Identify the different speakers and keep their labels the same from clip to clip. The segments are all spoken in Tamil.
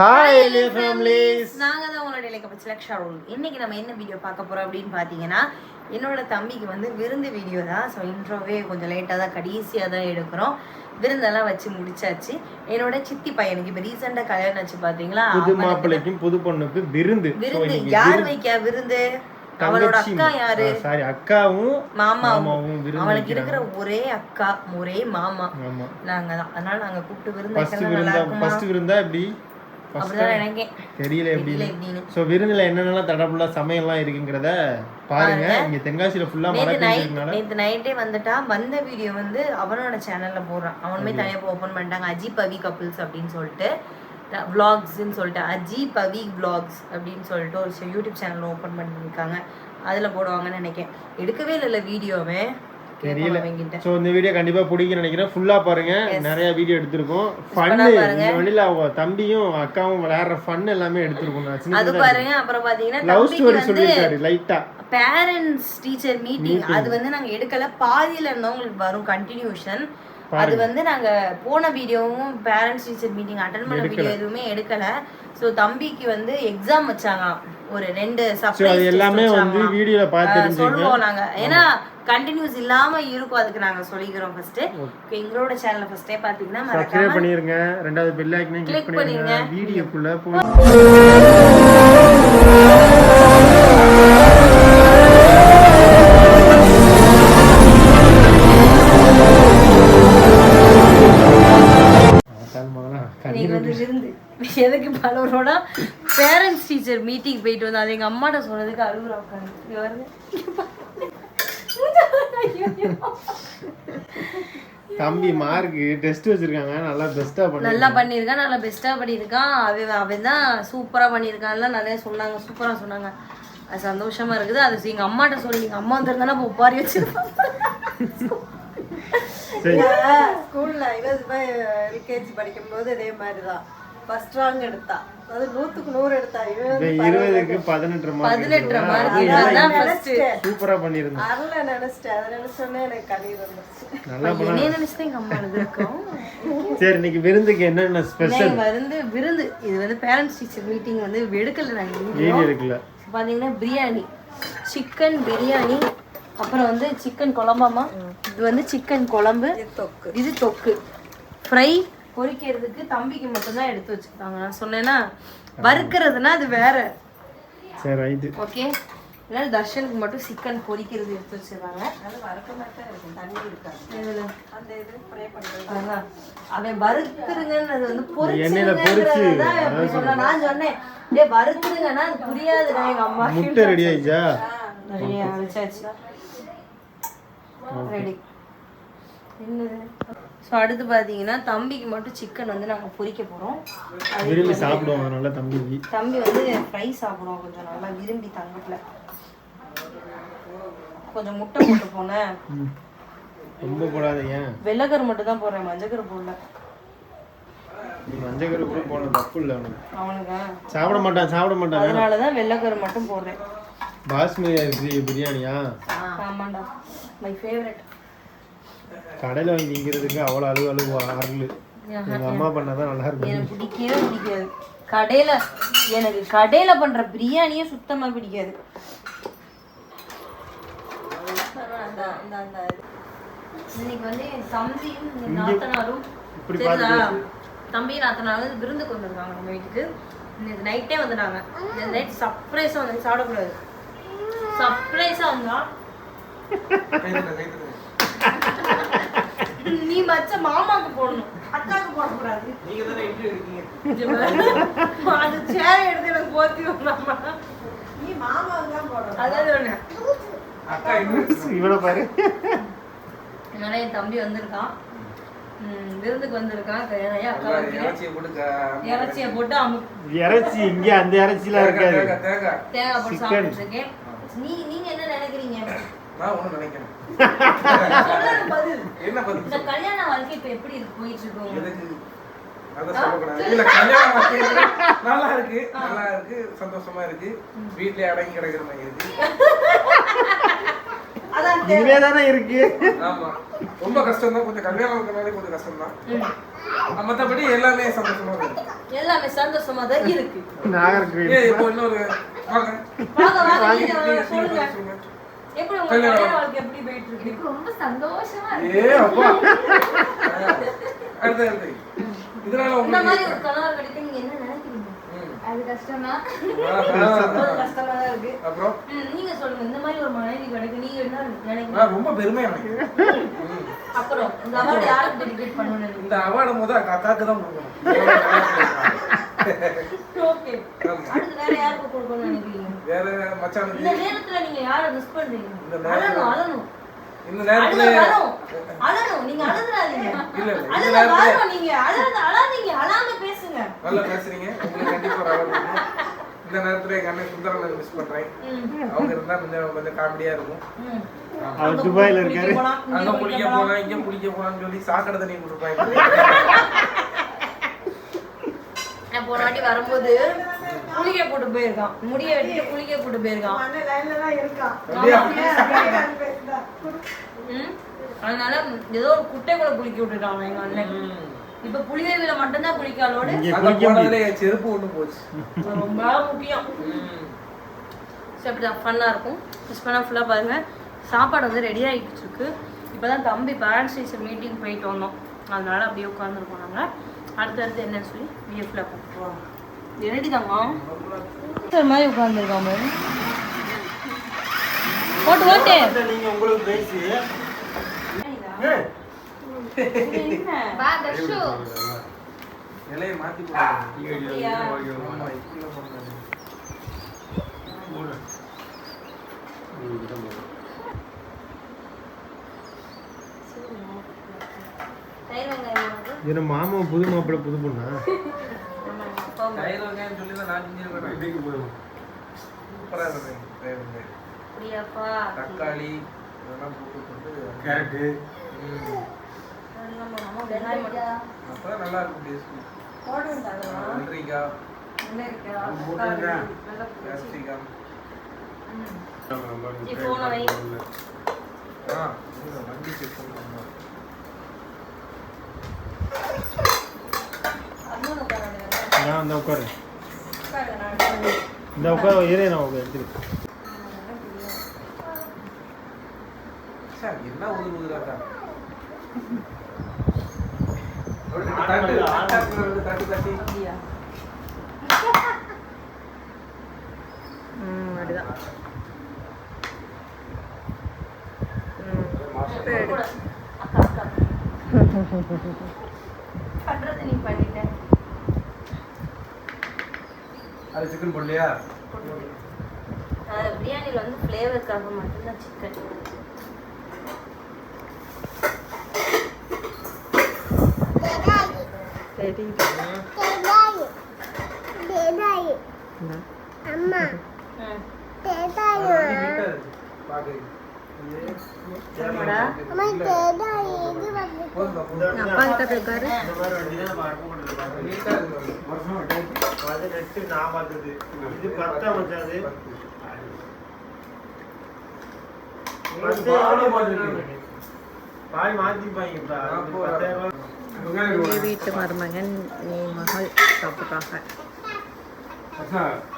Speaker 1: ஹாய் எலிய ஃபேமிலிஸ்
Speaker 2: நாங்க தான் உங்களோட இலக்கப்ப செலக்ஷா ரூல் இன்னைக்கு நம்ம என்ன வீடியோ பார்க்க போறோம் அப்படின்னு பார்த்தீங்கன்னா என்னோட தம்பிக்கு வந்து விருந்து வீடியோ தான். ஸோ இன்ட்ரோவே கொஞ்சம் லேட்டாக தான் கடைசியாக தான் எடுக்கிறோம். விருந்தெல்லாம் வச்சு முடிச்சாச்சு. என்னோட சித்தி பையனுக்கு இப்போ ரீசெண்டாக கல்யாணம் ஆச்சு பார்த்தீங்களா
Speaker 1: புது மாப்பிள்ளைக்கும் புது பொண்ணுக்கு விருந்து.
Speaker 2: விருந்து. யார் வைக்க விருந்து? அவளோட அக்கா யாரு?
Speaker 1: சாரி அக்காவும்
Speaker 2: மாமாவும்.
Speaker 1: வைக்கிறாங்க.
Speaker 2: இருக்கிற ஒரே அக்கா ஒரே மாமா. நாங்க தான். அதனால நாங்க கூப்பிட்டு விருந்து
Speaker 1: ஃபர்ஸ்ட் விருந்தா
Speaker 2: இருக்குமா? நினைக்கேன்
Speaker 1: தெரியல எப்படி
Speaker 2: எப்படின்னு
Speaker 1: ஸோ விருந்துல என்னென்னலாம் தடப்புல சமையல்லாம் இருக்குங்கிறத பாருங்க இங்க தென்காசியில ஃபுல்லா மழை பெஞ்சதுனால
Speaker 2: நேத்து நைட்டே வந்துட்டா வந்த வீடியோ வந்து அவனோட சேனல்ல போடுறான் அவனுமே தனியா ஓபன் பண்ணிட்டாங்க அஜி பவி கப்பிள்ஸ் அப்படின்னு சொல்லிட்டு vlogsன்னு சொல்லிட்டு அஜி பவி vlogs அப்படின்னு சொல்லிட்டு ஒரு யூடியூப் சேனல் ஓபன் பண்ணிருக்காங்க அதுல போடுவாங்கன்னு நினைக்கிறேன் எடுக்கவே இல்லைல்ல வீடியோவே
Speaker 1: தெரியல. ஸோ இந்த வீடியோ கண்டிப்பா பிடிக்கும் நினைக்கிறேன். ஃபுல்லா பாருங்க. நிறைய வீடியோ எடுத்திருக்கோம். ஃபன்னு. இந்த வழியில அவங்க தம்பியும் அக்காவும் விளையாடுற ஃபன் எல்லாமே எடுத்திருக்கோம்.
Speaker 2: அது பாருங்க. அப்புறம் பாத்தீங்கன்னா
Speaker 1: லவ் ஸ்டோரி சொல்லியிருக்காரு லைட்டா
Speaker 2: பேரண்ட்ஸ் டீச்சர் மீட்டிங் அது வந்து நாங்க எடுக்கல. பாதியில இருந்தவங்களுக்கு வரும் கண்டினியூஷன் அது வந்து நாங்க போன வீடியோவும் பேரண்ட்ஸ் டீச்சர் மீட்டிங் அட்டன் பண்ண வீடியோ எதுவுமே எடுக்கல. சோ தம்பிக்கு வந்து எக்ஸாம் வச்சாங்க ஒரு ரெண்டு சர்ப்ரைஸ்
Speaker 1: எல்லாமே வந்து வீடியோல தெரிஞ்சுங்க
Speaker 2: சொல்லுவோம் நாங்க. ஏன்னா கண்டினியூஸ் இல்லாம இருக்கும் அதுக்கு நாங்க சொல்லிக்கிறோம் ஃபர்ஸ்ட் எங்களோட சேனல்ல ஃபர்ஸ்டே பாத்தீங்கன்னா
Speaker 1: சப்ஸ்கிரைப் பண்ணிருங்க. ரெண்டாவது பெல் ஐக்கனையும் கிளிக் பண்ணிருங்க. வீடியோக்குள்ள போய்
Speaker 2: எதுக்கு பலவரோட பேரண்ட்ஸ் டீச்சர் மீட்டிங் போயிட்டு வந்து? அது எங்க அம்மாட்ட சொன்னதுக்கு அழுகுறா உட்காந்து இங்க வருது
Speaker 1: தம்பி மார்க் டெஸ்ட் வச்சிருக்காங்க. நல்லா பெஸ்டா பண்ணி
Speaker 2: நல்லா பண்ணியிருக்கான். நல்லா பெஸ்ட்டாக பண்ணியிருக்கான். அவன் அவன் தான் சூப்பராக பண்ணியிருக்கான்லாம் நிறைய சொன்னாங்க. சூப்பராக சொன்னாங்க. அது சந்தோஷமா இருக்குது. அது எங்கள் அம்மாட்ட சொல்லி எங்கள் அம்மா வந்துருந்தானே இப்போ ஒப்பாரி வச்சிருப்பாங்க
Speaker 1: சரி.
Speaker 3: ஸ்கூல்ல இவ எல்கேஜி படிக்கும்போது இதே மாதிரி தான் ஃபர்ஸ்ட் ரேங்க் எடுத்தா. அது நூத்துக்கு நூறு எடுத்தா.
Speaker 1: இருபதுக்கு பதினெட்டு மார்க்
Speaker 2: பதினெட்டு மார்க்
Speaker 1: சூப்பரா பண்ணிருந்தேன்
Speaker 3: அருள நினைச்சிட்டேன். அதை நினைச்சோன்னே எனக்கு கண்ணீர் வந்துருச்சு.
Speaker 1: நல்லா பண்ண. சரி இன்னைக்கு விருந்துக்கு என்னென்ன ஸ்பெஷல்
Speaker 2: வந்து விருந்து. இது வந்து பேரண்ட்ஸ் டீச்சர் மீட்டிங் வந்து எடுக்கல நாங்கள்
Speaker 1: வீடியோ இருக்குல்ல
Speaker 2: பார்த்தீங்கன்னா பிரியாணி. சிக்கன் பிரியாணி. அப்புறம் வந்து சிக்கன் குழம்பாமா இது வந்து சிக்கன் குழம்பு.
Speaker 3: தொக்கு.
Speaker 2: இது தொக்கு. ஃப்ரை பொரிக்கிறதுக்கு தம்பிக்கு மட்டும்தான் எடுத்து வச்சுருக்காங்க நான் சொன்னேன்னா வறுக்கிறதுனா அது வேற.
Speaker 1: சரி ரைட்டு.
Speaker 2: ஓகே? அதனால தர்ஷனுக்கு மட்டும் சிக்கன் பொரிக்கிறது எடுத்து வச்சிருக்காங்க
Speaker 3: அது வறக்க மாட்டே இருக்கும் தண்ணி இருக்காது.
Speaker 2: இதுல
Speaker 3: அந்த இது ப்ரே பண்றது.
Speaker 2: அதான். அவன் வறுத்துருங்கன்றது வந்து
Speaker 1: எண்ணெயில பொரிச்சு,
Speaker 2: பொரிச்சுருங்கன்றத அப்படி சொன்னா நான் சொன்னேன். டேய் வறுத்துருங்கன்னா அது புரியாதுடா எங்க அம்மா.
Speaker 1: முட்டை ரெடி
Speaker 2: வச்சாச்சு ரெடி என்னது? ஸோ அடுத்து பார்த்தீங்கன்னா தம்பிக்கு மட்டும் சிக்கன் வந்து நாங்கள் பொரிக்க போகிறோம்
Speaker 1: விரும்பி சாப்பிடுவோம் அதனால தம்பிக்கு
Speaker 2: தம்பி வந்து ஃப்ரை சாப்பிடுவோம் கொஞ்சம் நல்லா விரும்பி தங்கத்தில். கொஞ்சம் முட்டை போட்டு போனேன்.
Speaker 1: ரொம்ப போடாத ஏன்
Speaker 2: வெள்ளைக்கரு மட்டும் தான் போடுறேன் மஞ்சக்கரு போடல.
Speaker 1: நீ மஞ்சள் கரு கூட போன தப்பு இல்லை அவனுக்கு.
Speaker 2: அவனுக்கு?
Speaker 1: சாப்பிட மாட்டான் சாப்பிட மாட்டான்.
Speaker 2: அதனால தான் வெள்ளைக்கரு மட்டும் போடுறேன்.
Speaker 1: பாஸ்மதி அரிசி பிரியாணியா?
Speaker 2: ஆமாண்டா மை ஃபேவரட்
Speaker 1: கடையில் வாங்கி திங்கிறதுக்கு அவ்வளோ அழுவு அழுவா அருள். எங்க அம்மா பண்ணாதான் நல்லா இருக்கும்.
Speaker 2: எனக்கு பிடிக்கவே பிடிக்காது. கடையில எனக்கு கடையில பண்ற பிரியாணியே சுத்தமா பிடிக்காது. இன்னைக்கு வந்து என் தம்பியும் என் நாத்தனாரும் தெரியுதா தம்பி நாத்தனாரும் விருந்துக்கு வந்திருக்காங்க நம்ம வீட்டுக்கு. இன்னைக்கு நைட்டே வந்துட்டாங்க இந்த நைட் சர்ப்ரைஸா வந்து சாப்பிடக்கூடாது. சர்ப்ரைஸா வந்தா நீ மச்ச மாமாக்கு போடணும். அக்காக்கு போடக்கூடாது. அது சேர் எடுத்து எனக்கு போத்தி விடலாமா
Speaker 3: நீ மாமாவுக்கு தான் போடணும்.
Speaker 2: அதான் சொன்னேன்
Speaker 1: இவனை பாரு.
Speaker 2: அதனால என் தம்பி வந்திருக்கான். விருந்துக்கு வந்திருக்கான். நிறைய அக்கா இறைச்சியை போட்டு அமு
Speaker 1: இறைச்சி இங்க அந்த இறைச்சிலாம் இருக்காது.
Speaker 2: தேங்காய் போட்டு. சாப்பிட்டு இருக்கேன். நீ நீங்க என்ன நினைக்கிறீங்க?
Speaker 4: நான் ஒண்ணு நினைக்கிறேன் என்ன பதில்?
Speaker 2: இந்த கல்யாண வாழ்க்கை இப்ப எப்படி இருக்கு? போயிட்டு இருக்கு உங்களுக்கு?
Speaker 4: எதுக்கு அதை சொல்லக்கூடாது இல்ல கல்யாணம் வாழ்க்கை நல்லா இருக்கு. நல்லா இருக்கு. சந்தோஷமா இருக்கு. வீட்லயே அடங்கி கிடக்குற மாதிரி இருக்கு.
Speaker 3: அதான்
Speaker 1: இதுவே தானே இருக்கு.
Speaker 4: ஆமா. ரொம்ப கஷ்டம் தான். கொஞ்சம் கல்யாணம் இருக்கிறனாலே கொஞ்சம் கஷ்டம் தான். மத்தபடி எல்லாமே சந்தோஷமா இருக்கு.
Speaker 2: எல்லாமே சந்தோஷமா தான் இருக்கு.
Speaker 1: நாகர்கோவில்
Speaker 4: இப்போ இன்னொரு வாங்க.
Speaker 2: வாங்க வாங்க சொல்லுங்க. எப்படி உங்க
Speaker 4: கல்யாணம்.
Speaker 2: கல்யாண வாழ்க்கை எப்படி போயிட்டு இருக்கு?
Speaker 5: எனக்கு ரொம்ப சந்தோஷமா
Speaker 4: ஏ அப்பா. அடுத்து அடுத்து. இதனால
Speaker 2: இந்த
Speaker 4: உங்களுக்கு
Speaker 2: மாதிரி ஒரு கணவர் கிடைக்க நீங்க என்ன நினைக்கிறீங்க?
Speaker 4: ம்.
Speaker 5: அது கஷ்டம் தான்.
Speaker 2: கஷ்டமா தான் இருக்கு.
Speaker 4: அப்புறம்?
Speaker 2: ம், நீங்க சொல்லுங்க. இந்த மாதிரி ஒரு மனைவி கிடைக்க நீங்க என்ன நினைக்கிறீங்க?
Speaker 4: நான் ரொம்ப பெருமையா நினைக்கிறேன். ம்.
Speaker 2: அப்புறம் இந்த அவார்டு யாருக்கு டெடிகேட்
Speaker 4: இந்த அவார்டு முத காக்காக்கு தான் கொடுக்கணும்.
Speaker 2: ஓகே அடுத்து வேற யாருக்கு கொடுக்கணும்னு நினைக்கிறீங்க?
Speaker 4: வேற மச்சானுக்கு
Speaker 2: இந்த நேரத்துல நீங்க யாரை மிஸ் பண்றீங்க?
Speaker 4: இந்த நேரத்துல- இந்த நேரத்துல
Speaker 2: அழுக வரும். அழணும் நீங்க அழுதுறாதீங்க.
Speaker 4: இல்ல இல்ல இந்த
Speaker 2: அழுக
Speaker 4: நேரத்துல
Speaker 2: வரும் நீங்க. அழுது அழாதீங்க. அழாம பேசுங்க.
Speaker 4: நல்லா பேசுறீங்க. உங்களுக்கு கண்டிப்பா இந்த நேரத்துல எங்க அண்ணன் சுந்தரனை மிஸ் பண்றேன் அவங்க இருந்தா கொஞ்சம் கொஞ்சம் காமெடியா இருக்கும்.
Speaker 1: அவர்
Speaker 2: அங்க
Speaker 1: துபாயில
Speaker 2: குளிக்க
Speaker 1: இருக்காரு.
Speaker 4: அங்க
Speaker 2: குளிக்க. போலாம்
Speaker 4: இங்க குளிக்க போலாம்னு சொல்லி சாக்கடை தண்ணி கொடுப்பாங்க.
Speaker 2: போன வாட்டி வரும்போது குளிக்க போட்டு போயிருக்கான். முடிய வெட்டிட்டு குளிக்க போட்டு போயிருக்கான். அதனால ஏதோ ஒரு குட்டைக்குள்ள குளிக்க விட்டுட்டான் எங்க அண்ணன். இப்ப புளியவில மட்டும்தான் குளிக்காலோடு
Speaker 4: செருப்பு ஒண்ணு போச்சு.
Speaker 2: ரொம்ப முக்கியம். ஸோ அப்படிதான். ஃபன்னாக இருக்கும். மிஸ் பண்ணால் ஃபுல்லாக பாருங்கள் சாப்பாடு வந்து ரெடி ஆகிட்டு இருக்கு. இப்போ தான் தம்பி பேரண்ட்ஸ் டீச்சர் மீட்டிங் போயிட்டு வந்தோம். அதனால அப்படியே உட்காந்துருக்கோம் நாங்கள் அடுத்தடுத்து என்னன்னு சொல்லி வீடியோ ஃபுல்லாக பார்த்துருவோம் ரெடி தாங்க சார் மாதிரி உட்காந்துருக்கான் பாரு ஓட்டு ஓட்டு
Speaker 1: நீங்க உங்களுக்கு பேசி.
Speaker 5: வா தர்ஷு
Speaker 4: நிலையை மாத்தி போடுறாங்க
Speaker 2: அப்படியா?
Speaker 4: ஆமா, இப்படியே போடுறாங்க.
Speaker 2: தயிர்
Speaker 1: இது மாமா புது மாப்பிள்ளை புது பொண்ணா
Speaker 4: தக்காளி இதெல்லாம் போட்டு போட்டு
Speaker 1: கேரட்டு.
Speaker 4: அப்பதான் நல்லா இருக்கும் டேஸ்ட்? வெள்ளரிக்காய்
Speaker 2: நல்லா இருக்கா?
Speaker 1: போட்டுருங்க.
Speaker 2: நல்லா போச்சு.
Speaker 4: கேப்சிகம். ஆ வண்டி செக் பண்ணுவாங்க
Speaker 2: அம்மா உட்காராதே.
Speaker 1: நான் அந்த உட்காரு.
Speaker 2: எடுத்துக்கிறேன்.
Speaker 1: இந்த உட்கார. ஏறே நான் உங்க எடுத்துருக்கேன்
Speaker 4: சார் என்ன ஊது ஊதுறாக்கா
Speaker 2: அப்படிதான். ம். கூட. அக்கா, அக்கா. பண்றது நீ பண்ணிட்ட.
Speaker 1: அது சிக்கன் போடலையா?
Speaker 2: அஹ் பிரியாணில வந்து ஃப்ளேவருக்காக மட்டும்தான் சிக்கன்
Speaker 1: நான் பார்த்தது இது பத்தா ரூபாய்
Speaker 6: வீட்டு மருமகன் நீ மகள் தப்புக்காக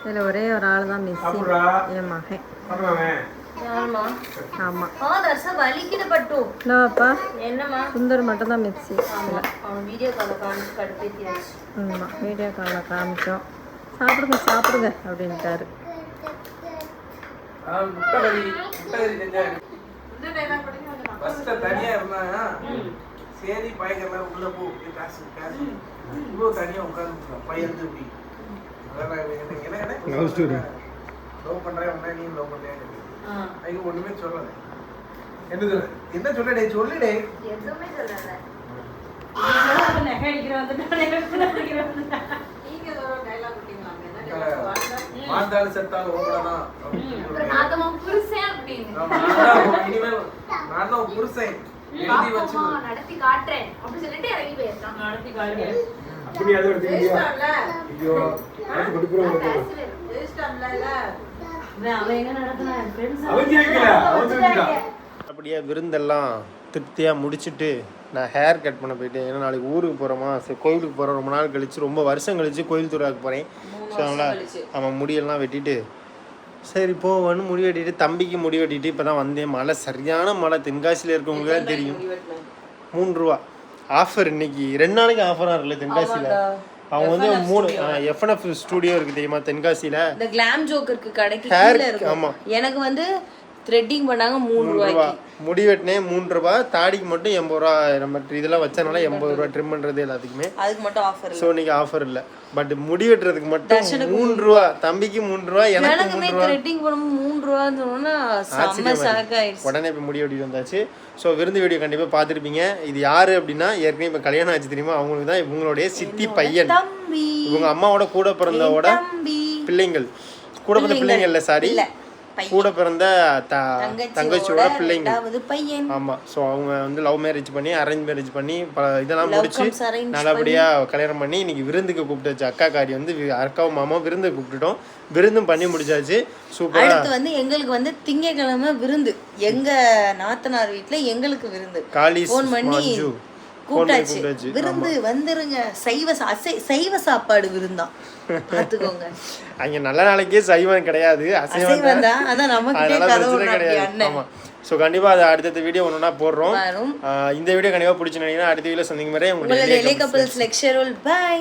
Speaker 6: இதில் ஒரே ஒரு ஆள் தான் மிஸ்ஸிங் என் மகன். ஆமாம் என்னப்பா சுந்தர் மட்டும் தான்
Speaker 2: அவன் வீடியோ கால காமிச்சு கடுப்பேத்தியாச்சு.
Speaker 6: ஆமாம் வீடியோ காலில் காமிச்சோம். சாப்பிடுங்க சாப்பிடுங்க அப்படின்ட்டாரு.
Speaker 4: சரி பையன் உள்ள போ பேசு பேசு. இவ்வளோ தனியா உட்காந்து பையன் இப்படி. அதான் எனக்கு என்ன என்ன
Speaker 1: Love story.
Speaker 4: லவ் பண்றேன் உடனே நீ லவ் பண்றேன்
Speaker 2: ஆ.
Speaker 4: ஐயோ ஒண்ணுமே சொல்லல என்ன சொல்ல என்ன சொல்லடே? சொல்லுடே.
Speaker 2: எதுவுமே சொல்லல
Speaker 4: உங்களதான் சொல்றேன்.
Speaker 5: நான் தான் புருஷன்
Speaker 4: இனிமேல் நான் தான் எழுதி வச்சு
Speaker 5: நடத்தி காட்டுறேன் அப்படி சொல்லிட்டு இறங்கி போயிருக்கான்.
Speaker 2: நடத்தி காட்டு.
Speaker 1: அப்படி அது? ஐயோ கொடுக்குறோம் அப்படியே விருந்தெல்லாம் திருப்தியாக முடிச்சிட்டு நான் ஹேர் கட் பண்ண போயிட்டேன். ஏன்னா நாளைக்கு ஊருக்கு போகிறோமா சரி கோயிலுக்கு போகிறோம் ரொம்ப நாள் கழிச்சு ரொம்ப வருஷம் கழிச்சு கோயில் துறாக்கு போகிறேன் ஸோ அதனால் ஆமாம் முடியெல்லாம் வெட்டிட்டு சரி போவேன்னு முடி வெட்டிட்டு தம்பிக்கு முடி வெட்டிட்டு இப்போ தான் வந்தேன். மழை சரியான மழை. தென்காசியில் இருக்கவங்களுக்கு தான் தெரியும். மூணு ரூபா. ஆஃபர் இன்னைக்கு ரெண்டு நாளைக்கு ஆஃபராக இருக்குல்ல தென்காசியில்? அவங்க வந்து மூணு எஃப்என்எஃப் ஸ்டூடியோ இருக்குது தெரியுமா தென்காசியில்?
Speaker 2: இந்த கிளாம் ஜோக்கருக்கு கடைக்கு
Speaker 1: ஆமா.
Speaker 2: எனக்கு வந்து த்ரெட்டிங் பண்ணாங்க மூணு
Speaker 1: மூணு ரூபா.
Speaker 2: ரூபாய்க்கு
Speaker 1: முடி வெட்டினேன் மூணு ரூபா தாடிக்கு மட்டும் எண்பது ரூபா நம்ம இதெல்லாம் வச்சனால எண்பது ரூபா ட்ரிம் பண்ணுறது எல்லாத்துக்குமே.
Speaker 2: அதுக்கு மட்டும் ஆஃபர்
Speaker 1: ஸோ இன்னைக்கு ஆஃபர் இல்லை. பட் முடி வெட்டுறதுக்கு மட்டும் மூணு ரூபா தம்பிக்கு மூணு ரூபா எனக்கு
Speaker 2: எனக்குமே
Speaker 1: மூணு ரூபா.
Speaker 2: த்ரெட்டிங் ரூபான்னு. ஆயிடுச்சு
Speaker 1: உடனே இப்போ முடி வெட்டி வந்தாச்சு. ஸோ விருந்து வீடியோ கண்டிப்பாக பார்த்துருப்பீங்க. இது யாரு அப்படின்னா ஏற்கனவே இப்போ கல்யாணம் ஆச்சு தெரியுமா? அவங்களுக்கு தான் இவங்களுடைய சித்தி பையன். இவங்க அம்மாவோட கூட பிறந்தவோட பிள்ளைங்கள். கூட பிறந்த பிள்ளைங்க இல்லை. சாரி
Speaker 2: பையன்.
Speaker 1: கூட பிறந்த தங்கச்சியோட பிள்ளைங்க.
Speaker 2: பையன்.
Speaker 1: ஆமா. ஸோ அவங்க வந்து லவ் மேரேஜ் பண்ணி அரேஞ்ச் மேரேஜ் பண்ணி பல இதெல்லாம் முடிச்சு நல்லபடியா கல்யாணம் பண்ணி இன்னைக்கு விருந்துக்கு கூப்பிட்டாச்சு. அக்கா காரி வந்து அக்காவும் மாமா விருந்துக்கு கூப்பிட்டுட்டோம். விருந்தும் பண்ணி முடிச்சாச்சு. சூப்பரா
Speaker 2: அடுத்து வந்து எங்களுக்கு வந்து திங்கக்கிழமை விருந்து. எங்க நாத்தனார் வீட்ல எங்களுக்கு விருந்து.
Speaker 1: காளி
Speaker 2: ஃபோன் பண்ணி கூப்பிட்டாச்சு. விருந்து வந்துருங்க. சைவ சா- அசை- சைவ சாப்பாடு விருந்தான் பாத்துக்கோங்க.
Speaker 1: அங்க நல்ல நாளைக்கே சைவம் கிடையாது அசைவம்
Speaker 2: தான். அதான் நமக்கு
Speaker 1: கிடையாது.
Speaker 2: அண்ணன்
Speaker 1: ஆமா. ஸோ கண்டிப்பா அது அடுத்தடுத்த வீடியோ ஒன்றா போடுறோம். இந்த வீடியோ கண்டிப்பா பிடிச்சி நினைக்கிறேன். அடுத்த வீடியோ சொன்னீங்க மாதிரி
Speaker 2: உங்களுடைய
Speaker 1: உங்களுடைய
Speaker 2: இலை கப்பல்ஸ் லெக்சர் பை